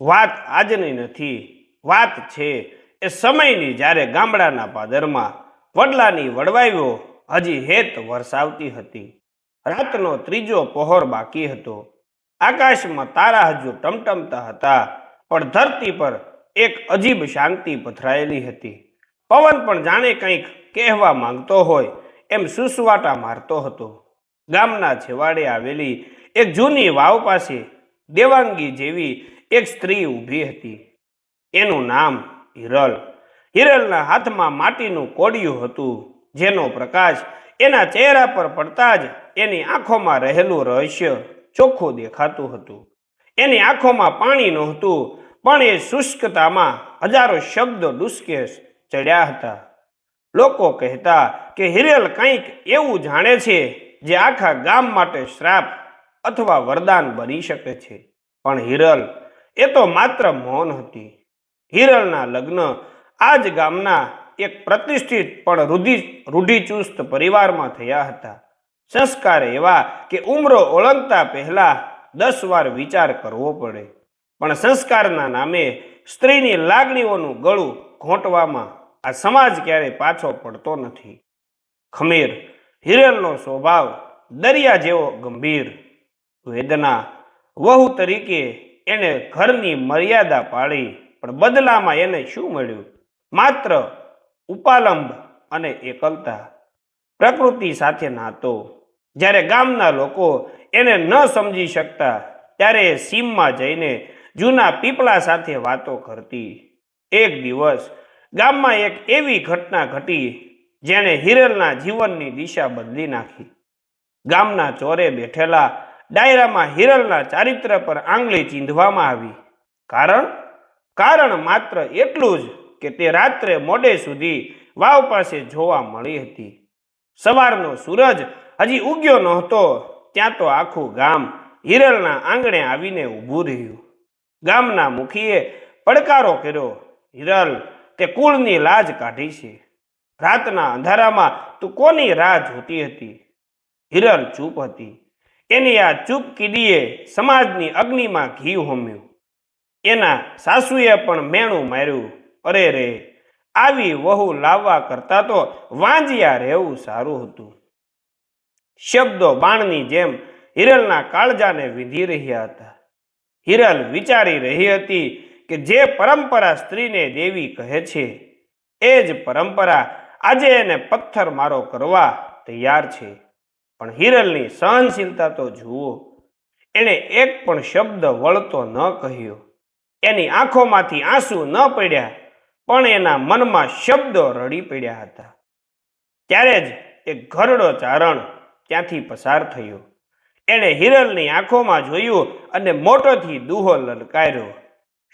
વાત આજની નથી, વાત છે એ સમયની જ્યારે ગામડાના પાદરમાં વડલાની વડવાઈઓ હજી હેત વરસાવતી હતી. રાતનો ત્રીજો પહોર બાકી હતો. આકાશમાં તારા હજુ ટમટમતા હતા, પણ ધરતી પર એક અજીબ શાંતિ પથરાયેલી હતી. પવન પણ જાણે કંઈક કહેવા માંગતો હોય એમ સુસવાટા મારતો હતો. ગામના છેવાડે આવેલી એક જૂની વાવ પાસે દેવાંગી જેવી એક સ્ત્રી ઊભી હતી. એનું નામ હિરલ. હિરલના હાથમાં માટીનું કોડિયું હતું, જેનો પ્રકાશ એના ચહેરા પર પડતા જ એની આંખોમાં રહેલું રહસ્ય ચોખ્ખું દેખાતું હતું. એની આંખોમાં પાણી નહોતું, પણ એ શુષ્કતામાં હજારો શબ્દો ડુસકે ચડ્યા હતા. લોકો કહેતા કે હિરેલ કંઈક એવું જાણે છે, જે આખા ગામ માટે શ્રાપ અથવા વરદાન બની શકે છે. પણ હિરલ એ તો માત્ર મૌન હતી. હિરલના લગ્ન આ જ ગામના એક પ્રતિષ્ઠિત પણ રૂઢિ રૂઢિચુસ્ત પરિવારમાં થયા હતા. સંસ્કાર એવા કે ઉમરો ઓળંગતા પહેલા દસ વાર વિચાર કરવો પડે. પણ સંસ્કારના નામે સ્ત્રીની લાગણીઓનું ગળું ઘોંટવામાં આ સમાજ ક્યારેય પાછો પડતો નથી. ખમીર, હિરલનો સ્વભાવ દરિયા જેવો ગંભીર. વેદના વહુ તરીકે એણે ઘરની મર્યાદા પાળી પણ બદલામાં એને શું મળ્યું? માત્ર ઉપાલંબ અને એકલતા. પ્રકૃતિ સાથે નાતો. જ્યારે ગામના લોકો એને ન સમજી શકતા, ત્યારે સીમમાં જઈને જૂના પીપળા સાથે વાતો કરતી. એક દિવસ ગામમાં એક એવી ઘટના ઘટી, જેણે હિરલના જીવનની દિશા બદલી નાખી. ગામના ચોરે બેઠેલા ડાયરામાં હિરલના ચારિત્ર પર આંગળી ચીંધવામાં આવી. કારણ? કારણ માત્ર એટલું જ કે તે રાત્રે મોડે સુધી વાવ પાસે જોવા મળી હતી. સવારનો સૂરજ હજી ઉગ્યો નહોતો, ત્યાં તો આખું ગામ હિરલના આંગણે આવીને ઊભું રહ્યું. ગામના મુખીએ પડકારો કર્યો, હિરલ, તે કુળની લાજ કાઢી છે. રાતના અંધારામાં તું કોની રાહ જોતી હતી? હિરલ ચૂપ હતી. એની આ ચૂપ કીડીએ સમાજની અગ્નિમાં ઘી હોમ્યું. એના સાસુએ પણ મેણું માર્યું. અરે રે, આવી વહુ લાવવા કરતા તો વાંજિયા રહેવું સારું હતું. શબ્દો બાણની જેમ હિરલના કાળજાને વિધી રહ્યા હતા. હિરલ વિચારી રહી હતી કે જે પરંપરા સ્ત્રીને દેવી કહે છે, એ જ પરંપરા આજે એને પથ્થર મારો કરવા તૈયાર છે. પણ હિરલની સહનશીલતા તો જુઓ. એણે એક પણ શબ્દ વળતો ન કહ્યો. એની આંખોમાંથી આંસુ ન પડ્યા, પણ એના મનમાં શબ્દો રડી પડ્યા હતા. ત્યારે જ એક ઘરડો ચારણ ત્યાંથી પસાર થયો. એણે હિરલની આંખોમાં જોયું અને મોટોથી દુહો લલકાર્યો.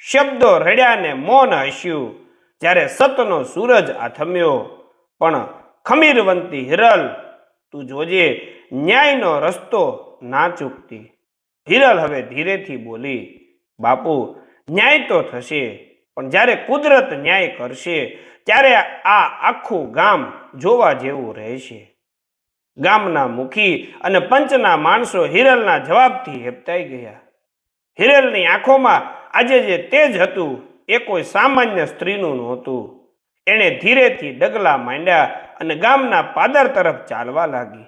શબ્દો રડ્યા ને મૌન હસ્યું, જ્યારે સતનો સૂરજ આથમ્યો. પણ ખમીરવંતી હિરલ તું જોજે, ન્યાયનો રસ્તો ના ચૂકતી. હિરલ હવે ધીરેથી બોલી, બાપુ, ન્યાય તો થશે, પણ જ્યારે કુદરત ન્યાય કરશે, ત્યારે આ આખું ગામ જોવા જેવું રહેશે. ગામના મુખી અને પંચના માણસો હિરલના જવાબથી હેપતાઈ ગયા. હિરલની આંખોમાં આજે જે તેજ હતું, એ કોઈ સામાન્ય સ્ત્રીનું નહોતું. એણે ધીરેથી ડગલા માંડ્યા અને ગામના પાદર તરફ ચાલવા લાગી.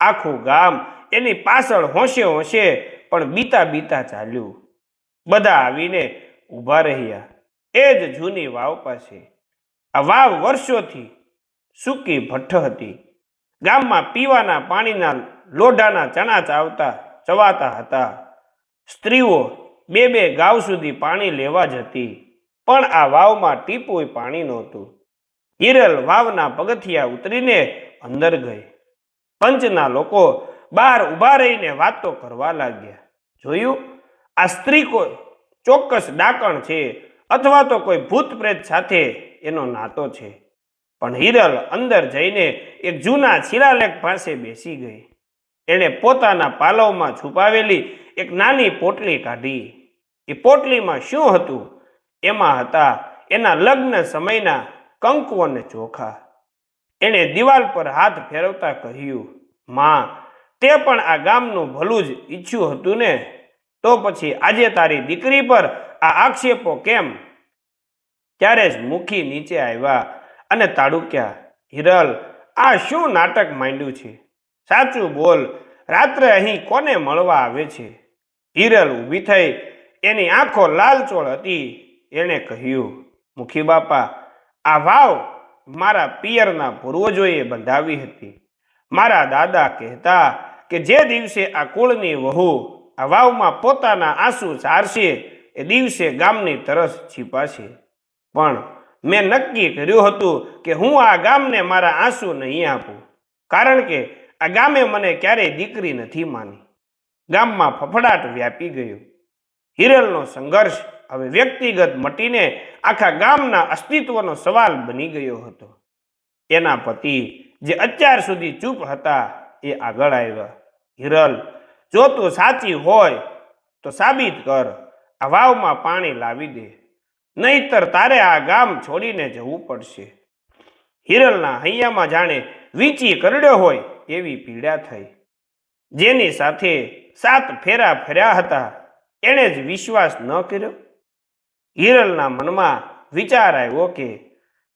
આખું ગામ એની પાછળ હોંશે હોંશે પણ બીતા બીતા ચાલ્યું. બધા આવીને ઊભા રહ્યા. એ જ જૂની વાવ પાસે. આ વાવ વર્ષોથી સૂકી ભઠ્ઠ હતી. ગામમાં પીવાના પાણીના લોઢાના ચણા ચાવતા, ચવાતા હતા. સ્ત્રીઓ બે બે ગાવ સુધી પાણી લેવા જતી. પણ આ વાવમાં ટીપુય પાણી નહોતું. હિરલ વાવના પગથિયા ઉતરીને અંદર ગઈ. પંચના લોકો બહાર ઊભા રહીને વાતો કરવા લાગ્યા. જોયું? આ સ્ત્રી કોઈ ચોક્કસ ડાકણ છે અથવા તો કોઈ ભૂત પ્રેત સાથે એનો નાતો છે. પણ હિરલ અંદર જઈને એક જૂના શિલાલેખ પાસે બેસી ગઈ. એણે પોતાના પાલવમાં છુપાવેલી એક નાની પોટલી કાઢી. એ પોટલીમાં શું હતું? એમાં હતા એના લગ્ન સમયના કંકુ અને ચોખા. એણે દિવાલ પર હાથ ફેરવતા કહ્યું, માં, તે પણ આ ગામનું ભલું જ ઈચ્છ્યું હતું ને? તો પછી આજે તારી દીકરી પર આ આક્ષેપો કેમ? ત્યારે જ મુખી નીચે આવ્યા અને તાડુક્યા, હિરલ, આ શું નાટક માંડ્યું છે? સાચું બોલ, રાત્રે અહીં કોને મળવા આવે છે? હિરલ ઊભી થઈ, એની આંખો લાલચોળ હતી. એણે કહ્યું, મુખી બાપા, આ વાવ મારા પિયરના પૂર્વજોએ બંધાવી હતી. મારા દાદા કહેતા કે જે દિવસે આ કુળની વહુ આ વાવમાં પોતાના આંસુ ચારશે એ દિવસે ગામની તરસ છીપાશે. પણ મેં નક્કી કર્યું હતું કે હું આ ગામને મારા આંસુ નહીં આપું, કારણ કે આ ગામે મને ક્યારેય દીકરી નથી માની. ગામમાં ફફડાટ વ્યાપી ગયો. હિરલનો સંઘર્ષ હવે વ્યક્તિગત મટીને આખા ગામના અસ્તિત્વનો સવાલ બની ગયો હતો. એના પતિ જે અત્યાર સુધી ચૂપ હતા એ આગળ આવ્યા. હિરલ, જો તું સાચી હોય તો સાબિત કર, આ વાવમાં પાણી લાવી દે. નહીતર તારે આ ગામ છોડીને જવું પડશે. હિરલના હૈયામાં જાણે વીંચી કરડ્યો હોય એવી પીડા થઈ. જેની સાથે સાત ફેરા ફેર્યા હતા, એણે જ વિશ્વાસ ન કર્યો. હિરલના મનમાં વિચાર આવ્યો કે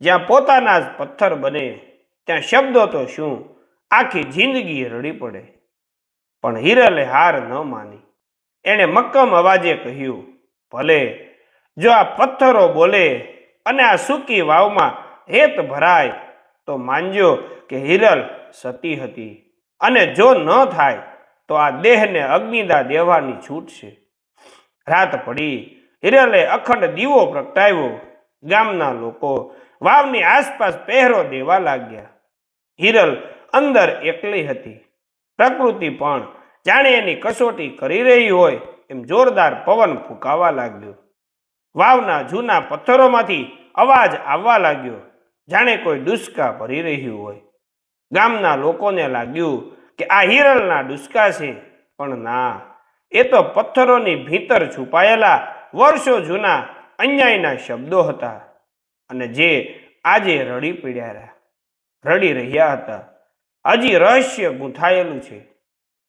જ્યાં પોતાના જ પથ્થર બને, ત્યાં શબ્દો તો શું? આખી જિંદગી રડી પડે. પણ હિરલે હાર ન માની. એણે મક્કમ અવાજે કહ્યું, ભલે, જો આ પથ્થરો બોલે અને આ સૂકી વાવમાં હેત ભરાય, તો માનજો કે હિરલ સતી હતી. અને જો ન થાય, તો આ દેહને અગ્નિદા દેવાની છૂટ છે. રાત પડી હિરલે અખંડ દીવો પ્રગટાવ્યો. ગામના લોકો વાવની આસપાસ પહેરો દેવા લાગ્યા. હિરલ અંદર એકલી હતી. પ્રકૃતિ પણ જાણે એની કસોટી કરી રહી હોય એમ જોરદાર પવન ફૂંકાવા લાગ્યો. વાવના જૂના પથ્થરોમાંથી અવાજ આવવા લાગ્યો. જાણે કોઈ ડુસકા ભરી રહ્યું હોય. ગામના લોકોને લાગ્યું કે આ હિરલના ડુસકા છે, પણ ના, એ તો પથ્થરોની ભીતર છુપાયેલા વર્ષો જૂના અન્યાયના શબ્દો હતા અને જે આજે રડી પીડ્યા રડી રહ્યા હતા. હજી રહસ્ય ગૂંથાયેલું છે.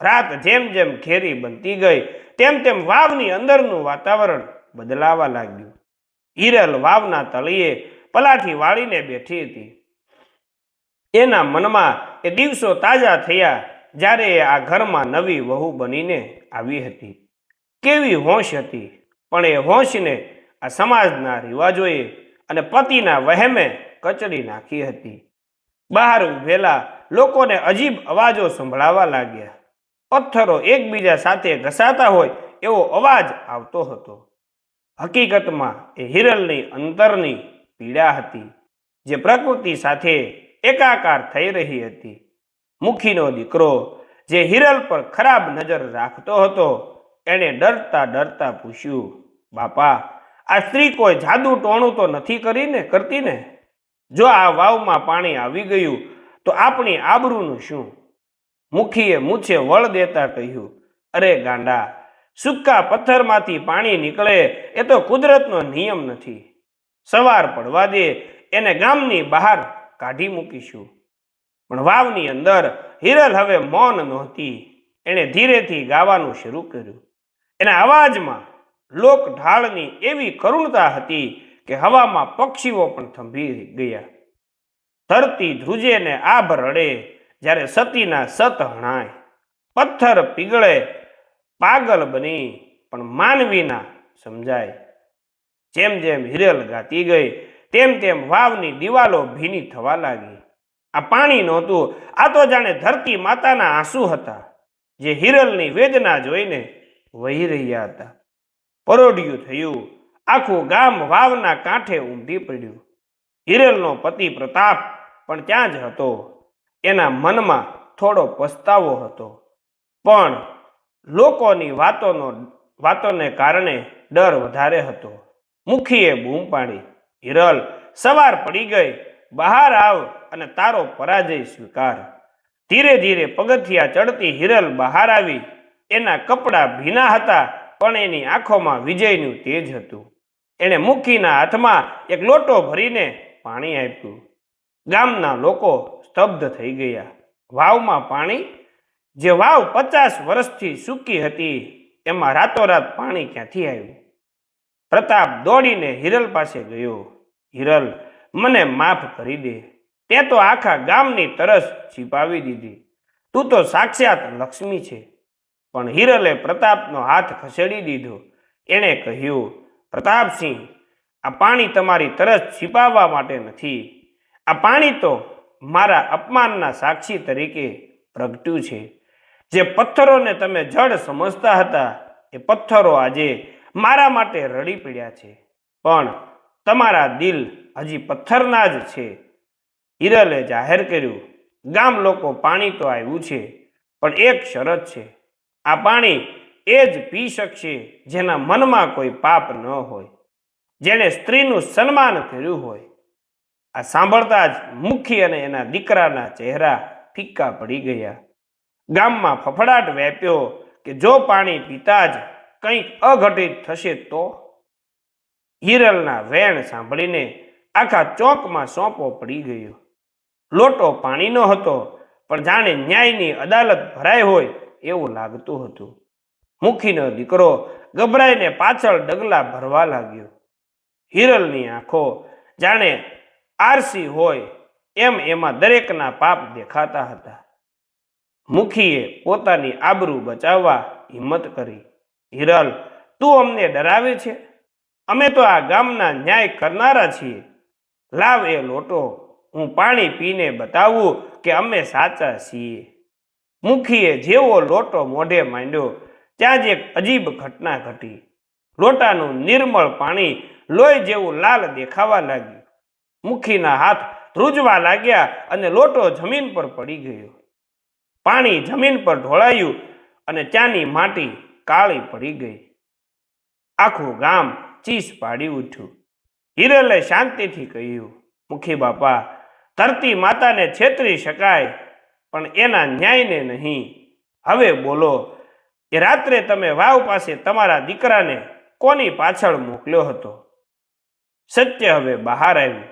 રાત જેમ જેમ ઘેરી બનતી ગઈ, તેમ તેમ વાવની અંદરનું વાતાવરણ બદલાવા લાગ્યું. હિરલ વાવના તળિયે પલાઠી વાળીને બેઠી હતી. એના મનમાં એ દિવસો તાજા થયા જ્યારે એ આ ઘરમાં નવી વહુ બનીને આવી હતી. કેવી હોશ હતી. પણ એ હોંશને આ સમાજના રિવાજોએ અને પતિના વહેમે કચડી નાખી હતી. બહાર ઊભેલા લોકોને અજીબ અવાજો સંભળાવા લાગ્યા. પથ્થરો એકબીજા સાથે ઘસાતા હોય એવો અવાજ આવતો હતો. હકીકતમાં એ હિરલની અંતરની પીડા હતી, જે પ્રકૃતિ સાથે એકાકાર થઈ રહી હતી. મુખીનો દીકરો જે હિરલ પર ખરાબ નજર રાખતો હતો એણે ડરતા ડરતા પૂછ્યું, બાપા, આ સ્ત્રી કોઈ જાદુ ટોણું તો નથી કરીને કરતી ને? જો આ વાવમાં પાણી આવી ગયું, તો આપણી આબરૂનું શું? મુખીએ મૂછે વળ દેતા કહ્યું, અરે ગાંડા, સૂકા પથ્થરમાંથી પાણી નીકળે એ તો કુદરતનો નિયમ નથી. સવાર પડવા દે, એને ગામની બહાર કાઢી મૂકીશું. પણ વાવની અંદર હિરલ હવે મૌન નહોતી. એણે ધીરેથી ગાવાનું શરૂ કર્યું. એના અવાજમાં લોક ઢાળની એવી કરુણતા હતી કે હવામાં પક્ષીઓ પણ થંભી ગયા. ધરતી ધ્રુજે ને આભ રડે જ્યારે સતીના સત હણાય. પથ્થર પીગળે, પાગલ બની પણ માનવીના સમજાય. જેમ જેમ હિરલ ગાતી ગઈ, તેમ તેમ વાવની દિવાલો ભીની થવા લાગી. આ પાણી નહોતું, આ તો જાણે ધરતી માતાના આંસુ હતા, જે હિરલની વેદના જોઈને વહી રહ્યા હતા. પરોઢિયું થયું, આખું ગામ વાવના કાંઠે ઉમટી પડ્યું. હિરલનો પતિ પ્રતાપ પણ ત્યાં જ હતો. એના મનમાં થોડો પસ્તાવો હતો. પણ લોકોની વાતોનો, વાતોને કારણે ડર વધારે હતો. મુખીએ બૂમ પાડી, હિરલ, સવાર પડી ગઈ. બહાર આવ અને તારો પરાજય સ્વીકાર. ધીરે ધીરે પગથિયા ચડતી હિરલ બહાર આવી. એના કપડાં ભીના હતા, પણ એની આંખોમાં વિજયનું તેજ હતું. એણે મુખીના હાથમાં એક લોટો ભરીને પાણી આપ્યું. ગામના લોકો સ્તબ્ધ થઈ ગયા. વાવમાં પાણી, જે વાવ પચાસ વર્ષથી સૂકી હતી, એમાં રાતોરાત પાણી ક્યાંથી આવ્યું? પ્રતાપ દોડીને હિરલ પાસે ગયો. હિરલ, મને માફ કરી દે. તે તો આખા ગામની તરસ છીપાવી દીધી. તું તો સાક્ષાત લક્ષ્મી છે. પણ હિરલે પ્રતાપનો હાથ ખસેડી દીધો. એણે કહ્યું, પ્રતાપસિંહ, આ પાણી તમારી તરસ છીપાવવા માટે નથી. આ પાણી તો મારા અપમાનના સાક્ષી તરીકે પ્રગટ્યું છે. જે પથ્થરોને તમે જડ સમજતા હતા, એ પથ્થરો આજે મારા માટે રડી પડ્યા છે. પણ તમારા દિલ હજી પથ્થરના જ છે. હિરલે જાહેર કર્યું, ગામ લોકો પાણી તો આવ્યું છે, પણ એક શરત છે. આ પાણી એ જ પી શકશે જેના મનમાં કોઈ પાપ ન હોય, જેણે સ્ત્રીનું સન્માન કર્યું હોય. આ સાંભળતા જ મુખી અને એના દીકરાના ચહેરા ફિક્કા પડી ગયા. ગામમાં ફફડાટ વ્યાપ્યો કે જો પાણી પીતા જ કંઈક અઘટિત થશે તો? હિરલના વેણ સાંભળીને આખા ચોકમાં સોંપો પડી ગયો. લોટો પાણીનો હતો, પણ જાણે ન્યાયની અદાલત ભરાય હોય એવું લાગતું હતું. મુખીનો દીકરો ગભરાઈને પાછળ ડગલા ભરવા લાગ્યો. હિરલની આંખો જાણે આરસી હોય એમ એમાં દરેકના પાપ દેખાતા હતા. મુખીએ પોતાની આબરૂ બચાવવા હિંમત કરી. હિરલ, તું અમને ડરાવે છે? અમે તો આ ગામના ન્યાય કરનારા છીએ. લાવ એ લોટો. હું પાણી પીને બતાવું કે અમે સાચા છીએ. મુખીએ જેવો લોટો મોઢે માંડ્યો, ત્યાં જ એક અજીબ ઘટના ઘટી. લોટાનું નિર્મળ પાણી લોહી જેવું લાલ દેખાવા લાગ્યું. મુખીના હાથ ધ્રુજવા લાગ્યા અને લોટો જમીન પર પડી ગયો. પાણી જમીન પર ઢોળાયું અને ત્યાંની માટી કાળી પડી ગઈ. આખું ગામ ચીસ પાડી ઉઠ્યું. હિરલે શાંતિથી કહ્યું, મુખી બાપા, ધરતી માતાને છેતરી શકાય પણ એના ન્યાયને નહીં. હવે બોલો એ રાત્રે તમે વાવ પાસે તમારા દીકરાને કોની પાછળ મોકલ્યો હતો? સત્ય હવે બહાર આવ્યું.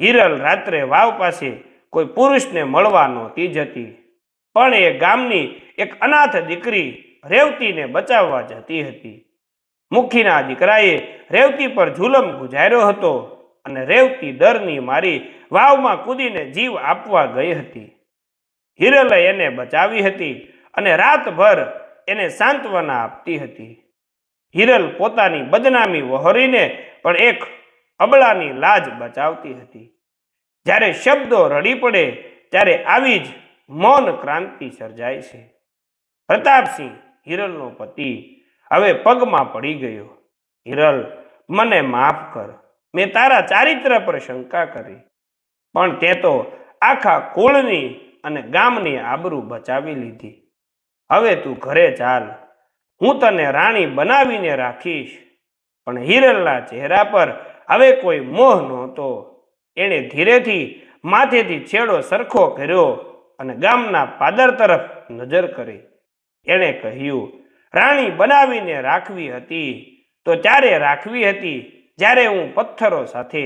હિરલ રાત્રે વાવ પાસે કોઈ પુરુષને મળવા નહોતી જતી, પણ એ ગામની એક અનાથ દીકરી રેવતીને બચાવવા જતી હતી. મુખીના દીકરાએ રેવતી પર જુલમ ગુજાર્યો હતો અને રેવતી ડરની મારી વાવમાં કૂદીને જીવ આપવા ગઈ હતી. હિરલે એને બચાવી હતી અને રાતભર એને સાંત્વના આપતી હતી. હિરલ પોતાની બદનામી વહોરીને પણ એક અબળાની લાજ બચાવતી હતી. જ્યારે શબ્દો રડી પડે, ત્યારે આવી જ મૌન ક્રાંતિ સર્જાય છે. પ્રતાપસિંહ હિરલનો પતિ હવે પગમાં પડી ગયો. હિરલ, મને માફ કર. મેં તારા ચારિત્ર પર શંકા કરી. પણ તે તો આખા કુળની અને ગામની આબરૂ બચાવી લીધી. હવે તું ઘરે ચાલ, હું તને રાણી બનાવીને રાખીશ. પણ હિરલના ચહેરા પર હવે કોઈ મોહ નહોતો. એણે ધીરેથી માથેથી છેડો સરખો કર્યો અને ગામના પાદર તરફ નજર કરી. એણે કહ્યું, રાણી બનાવીને રાખવી હતી, તો ત્યારે રાખવી હતી જ્યારે હું પથ્થરો સાથે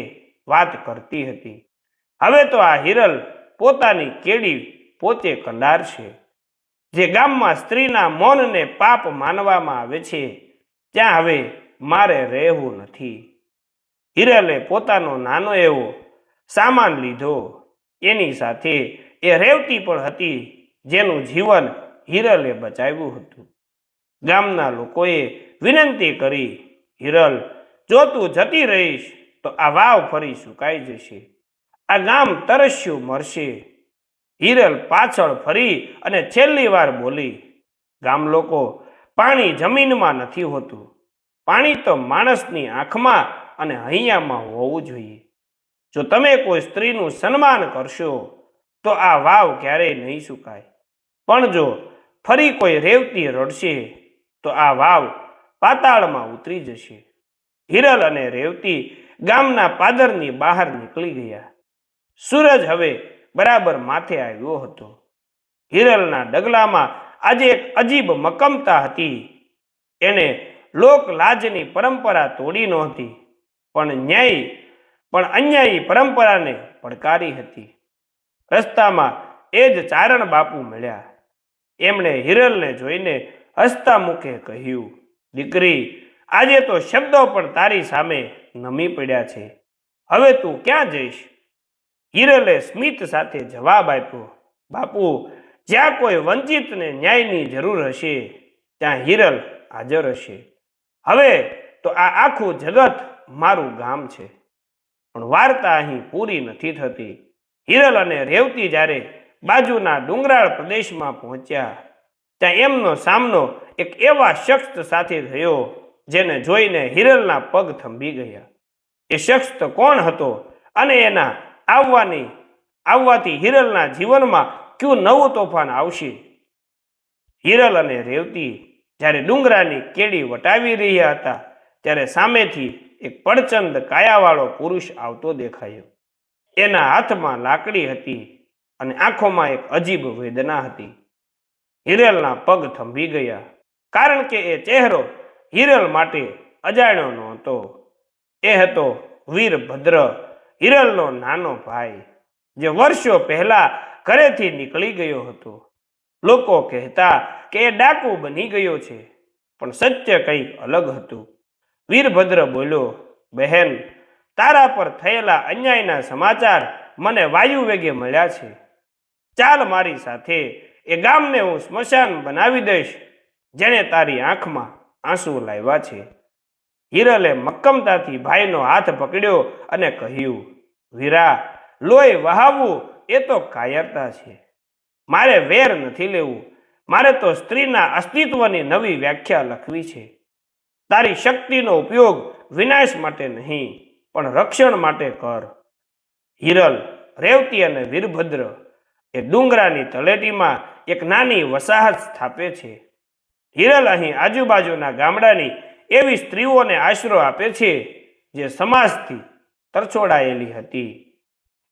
વાત કરતી હતી. હવે તો આ હિરલ પોતાની કેડી પોતે કંડારશે જે ગામમાં સ્ત્રીના મૌનને પાપ માનવામાં આવે છે, ત્યાં હવે મારે રહેવું નથી. હિરલે પોતાનો નાનો એવો સામાન લીધો. એની સાથે એ રેવતી પણ હતી, જેનું જીવન હિરલે બચાવ્યું હતું. ગામના લોકોએ વિનંતી કરી, હિરલ, જો તું જતી રહીશ, તો આ વાવ ફરી સુકાઈ જશે. આ ગામ તરસ્યું મરશે હિરલ પાછળ ફરી અને છેલ્લી વાર બોલી, ગામ લોકો, પાણી જમીનમાં નથી હોતું. પાણી તો માણસની આંખમાં અને હૈયામાં હોવું જોઈએ. જો તમે કોઈ સ્ત્રીનું સન્માન કરશો, તો આ વાવ ક્યારેય નહીં સુકાય. પણ જો ફરી કોઈ રેવતી રડશે, તો આ વાવ પાતાળમાં ઉતરી જશે. હિરલ અને રેવતી ગામના પાદરની બહાર નીકળી ગયા. સૂરજ હવે બરાબર માથે આવ્યો હતો. હિરલના ડગલામાં આજે એક અજીબ મકમતા હતી. એને લોક લાજની પરંપરા તોડી નહોતી, પણ ન્યાય, પણ અન્યાયી પરંપરાને પડકારી હતી. રસ્તામાં એ જ ચારણ બાપુ મળ્યા. એમણે હિરલને જોઈને હસતા મુખે કહ્યું, દીકરી, આજે તો શબ્દો પણ તારી સામે નમી પડ્યા છે. હવે તું ક્યાં જઈશ? હિરલે સ્મિત સાથે જવાબ આપ્યો, બાપુ, જ્યાં કોઈ વંચિતને ન્યાયની જરૂર હશે, ત્યાં હિરલ હાજર હશે. હવે તો આ આખું જગત મારું ગામ છે. પણ વાર્તા અહીં પૂરી નથી થતી. હિરલ અને રેવતી જ્યારે બાજુના ડુંગરાળ પ્રદેશમાં પહોંચ્યા, ત્યાં એમનો સામનો એક એવા શખ્સ સાથે થયો, જેને જોઈને હિરલના પગ થંભી ગયા. એ શખ્સ કોણ હતો અને એના આવવાની, આવવાથી હિરલના જીવનમાં કયું નવું તોફાન આવશે? હિરલ અને રેવતી જ્યારે ડુંગરાની કેડી વટાવી રહ્યા હતા, ત્યારે સામેથી એક પડચંદ કાયાવાળો પુરુષ આવતો દેખાયો. એના હાથમાં લાકડી હતી અને આંખોમાં એક અજીબ વેદના હતી. હિરલના પગ થંભી ગયા, કારણ કે એ ચહેરો હિરલ માટે અજાણ્યો નહોતો. એ હતો વીરભદ્ર હિરલનો નાનો ભાઈ જે વર્ષો પહેલા ઘરેથી નીકળી ગયો હતો. લોકો કહેતા કે એ ડાકુ બની ગયો છે, પણ સત્ય કંઈક અલગ હતું. વીરભદ્ર બોલ્યો, બહેન, તારા પર થયેલા અન્યાયના સમાચાર મને વાયુ વેગે મળ્યા છે. ચાલ મારી સાથે એ ગામને હું સ્મશાન બનાવી દઈશ, જેણે તારી આંખમાં આંસુ લાવ્યા છે. હિરલે મક્કમતાથી ભાઈનો હાથ પકડ્યો અને કહ્યું વીરા, લોહી વહાવવું એ તો કાયરતા છે. મારે વેર નથી લેવું. મારે તો સ્ત્રીના અસ્તિત્વની નવી વ્યાખ્યા લખવી છે. તારી શક્તિનો ઉપયોગ વિનાશ માટે નહીં, પણ રક્ષણ માટે કર. હિરલ, રેવતી અને વીરભદ્ર એ ડુંગરાની તળેટીમાં એક નાની વસાહત સ્થાપે છે. હિરલ અહીં આજુબાજુના ગામડાની એવી સ્ત્રીઓને આશરો આપે છે, જે સમાજથી તરછોડાયેલી હતી.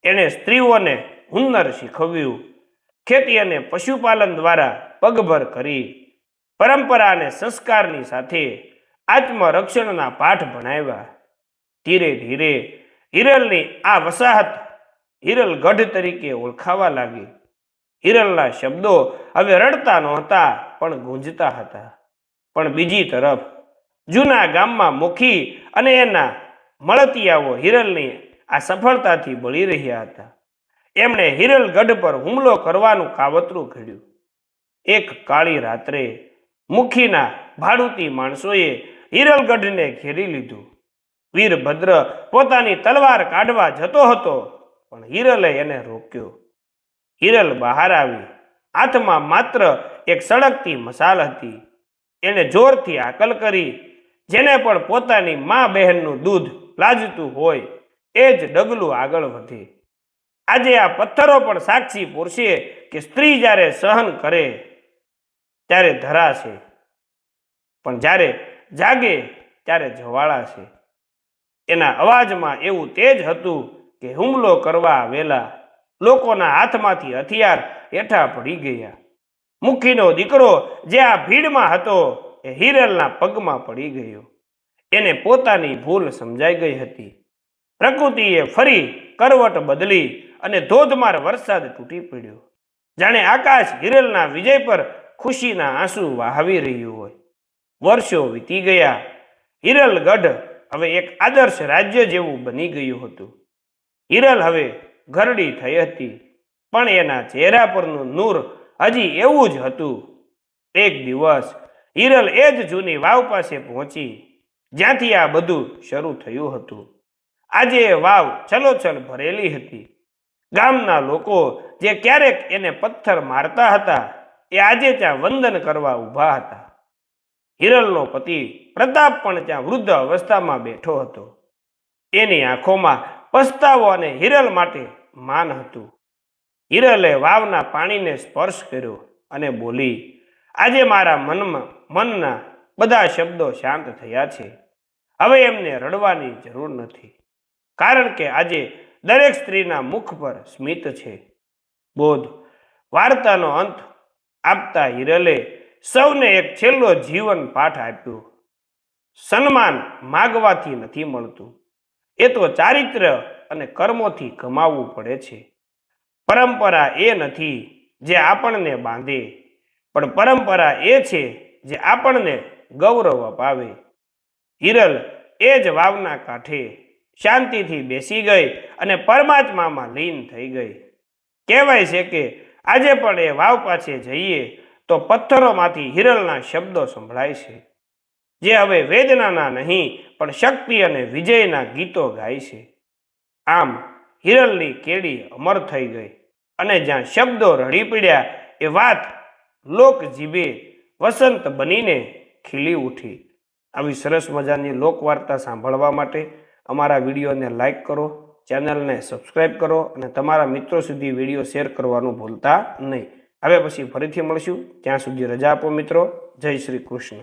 એણે સ્ત્રીઓને હુન્નર શીખવ્યું, ખેતી અને પશુપાલન દ્વારા પગભર કરી. પરંપરા અને સંસ્કારની સાથે આત્મરક્ષણના પાઠ ભણાવ્યા. ધીરે ધીરે હિરલની આ વસાહત હિરલ ગઢ તરીકે ઓળખાવા લાગી. હિરલના શબ્દો હવે રડતા નહોતા, પણ ગુંજતા હતા. પણ બીજી તરફ જૂના ગામમાં મુખી અને એના મળતિયાઓ હિરલની આ સફળતાથી બળી રહ્યા હતા. એમણે હિરલગઢ પર હુમલો કરવાનું કાવતરું ઘડ્યું. એક કાળી રાત્રે મુખીના ભાડુતી માણસોએ હિરલગઢને ઘેરી લીધું. વીરભદ્ર પોતાની તલવાર કાઢવા જતો હતો, પણ હિરલે એને રોક્યો. હિરલ બહાર આવી. હાથમાં માત્ર એક સળગતી મસાલ હતી. એણે જોરથી આકલ કરી, જેને પણ પોતાની મા બહેનનું દૂધ લાજતું હોય એ જ ડગલું આગળ વધે. આજે આ પથ્થરો પણ સાક્ષી પૂરશે કે સ્ત્રી જ્યારે સહન કરે ત્યારે ધરાશે પણ જ્યારે જાગે ત્યારે જવાળાશે એના અવાજમાં એવું તેજ હતું કે હુમલો કરવા આવેલા લોકોના હાથમાંથી હથિયાર હેઠા પડી ગયા. મુખીનો દીકરો જે આ ભીડમાં હતો એ હિરલના પગમાં પડી ગયો. એને પોતાની ભૂલ સમજાઈ ગઈ હતી. પ્રકૃતિએ ફરી કરવટ બદલી અને ધોધમાર વરસાદ તૂટી પડ્યો. જાણે આકાશ હિરલના વિજય પર ખુશીના આંસુ વહાવી રહ્યું હોય. વર્ષો વીતી ગયા. હિરલગઢ હવે એક આદર્શ રાજ્ય જેવું બની ગયું હતું. હિરલ હવે ઘરડી થઈ હતી. પણ એના ચહેરા પરનું નૂર હજી એવું જ હતું. એક દિવસ હિરલ એ જ જૂની વાવ પાસે પહોંચી. જ્યાંથી આ બધું શરૂ થયું હતું. આજે એ વાવ છલોછલ ભરેલી હતી. ગામના લોકો જે ક્યારેક એને પથ્થર મારતા હતા, એ આજે ત્યાં વંદન કરવા ઊભા હતા. હિરલનો પતિ પ્રતાપ પણ ત્યાં વૃદ્ધ અવસ્થામાં બેઠો હતો. એની આંખોમાં પસ્તાવો અને હિરલ માટે માન હતું. હિરલે વાવના પાણીને સ્પર્શ કર્યો અને બોલી, આજે મારા મનમાં, મનના બધા શબ્દો શાંત થયા છે. હવે એમને રડવાની જરૂર નથી. કારણ કે આજે દરેક સ્ત્રીના મુખ પર સ્મિત છે. બોધ, વાર્તાનો અંત આપતા હિરલે સૌને એક છેલ્લો જીવન પાઠ આપ્યો. સન્માન માગવાથી નથી મળતું. એ તો ચારિત્ર અને કર્મોથી કમાવવું પડે છે. પરંપરા એ નથી જે આપણને બાંધે. પણ પરંપરા એ છે જે આપણને ગૌરવ અપાવે. હિરલ એ જ વાવના કાંઠે શાંતિથી બેસી ગઈ અને પરમાત્મામાં લીન થઈ ગઈ. કહેવાય છે કે આજે પણ એ વાવ પાસે જઈએ તો પથ્થરોમાંથી હિરલના શબ્દો સંભળાય છે, જે હવે વેદનાના નહીં, પણ શક્તિ અને વિજયના ગીતો ગાય છે. આમ હિરલની કેડી અમર થઈ ગઈ અને જ્યાં શબ્દો રડી પડ્યા એ વાત લોક જીભે વસંત બનીને ખીલી ઉઠી. આવી સરસ મજાની લોકવાર્તા સાંભળવા માટે અમારા વિડીયોને લાઇક કરો, ચેનલને સબસ્ક્રાઈબ કરો અને તમારા મિત્રો સુધી વીડિયો શેર કરવાનું ભૂલતા નહીં. હવે પછી ફરીથી મળશું. ત્યાં સુધી રજા આપો મિત્રો. જય શ્રી કૃષ્ણ.